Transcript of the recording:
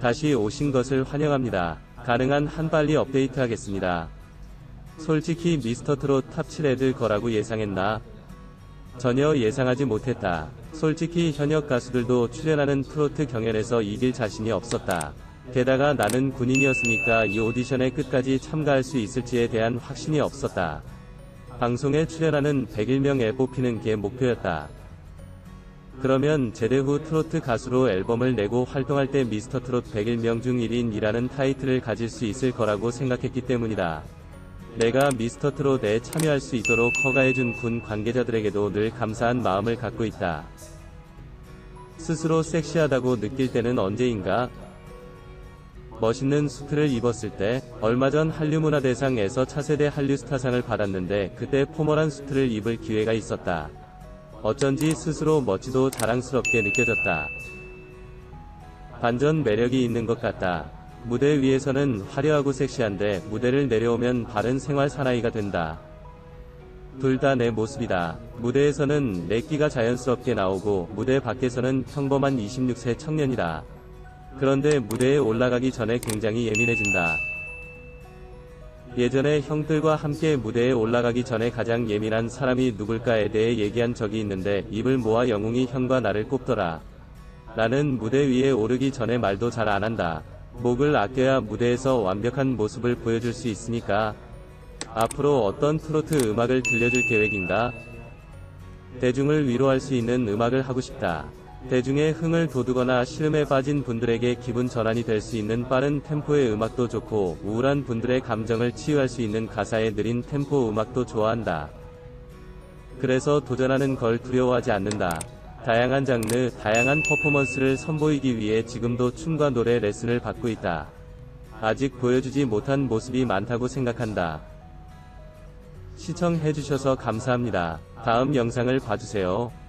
다시 오신 것을 환영합니다. 가능한 한 빨리 업데이트 하겠습니다. 솔직히 미스터 트롯 탑 7에 거라고 예상했나? 전혀 예상하지 못했다. 솔직히 현역 가수들도 출연하는 트로트 경연에서 이길 자신이 없었다. 게다가 나는 군인이었으니까 이 오디션에 끝까지 참가할 수 있을지에 대한 확신이 없었다. 방송에 출연하는 101명에 뽑히는 게 목표였다. 그러면 제대 후 트로트 가수로 앨범을 내고 활동할 때 미스터 트롯 101명 중 1인이라는 타이틀을 가질 수 있을 거라고 생각했기 때문이다. 내가 미스터 트롯에 참여할 수 있도록 허가해준 군 관계자들에게도 늘 감사한 마음을 갖고 있다. 스스로 섹시하다고 느낄 때는 언제인가? 멋있는 수트를 입었을 때, 얼마 전 한류문화대상에서 차세대 한류스타상을 받았는데 그때 포멀한 수트를 입을 기회가 있었다. 어쩐지 스스로 멋지도 자랑스럽게 느껴졌다. 반전 매력이 있는 것 같다. 무대 위에서는 화려하고 섹시한데 무대를 내려오면 바른 생활 사나이가 된다. 둘 다 내 모습이다. 무대에서는 내 끼가 자연스럽게 나오고 무대 밖에서는 평범한 26세 청년이다. 그런데 무대에 올라가기 전에 굉장히 예민해진다. 예전에 형들과 함께 무대에 올라가기 전에 가장 예민한 사람이 누굴까에 대해 얘기한 적이 있는데 입을 모아 영웅이 형과 나를 꼽더라. 나는 무대 위에 오르기 전에 말도 잘 안 한다. 목을 아껴야 무대에서 완벽한 모습을 보여줄 수 있으니까. 앞으로 어떤 트로트 음악을 들려줄 계획인가? 대중을 위로할 수 있는 음악을 하고 싶다. 대중의 흥을 돋우거나 시름에 빠진 분들에게 기분 전환이 될 수 있는 빠른 템포의 음악도 좋고 우울한 분들의 감정을 치유할 수 있는 가사의 느린 템포 음악도 좋아한다. 그래서 도전하는 걸 두려워하지 않는다. 다양한 장르, 다양한 퍼포먼스를 선보이기 위해 지금도 춤과 노래 레슨을 받고 있다. 아직 보여주지 못한 모습이 많다고 생각한다. 시청해주셔서 감사합니다. 다음 영상을 봐주세요.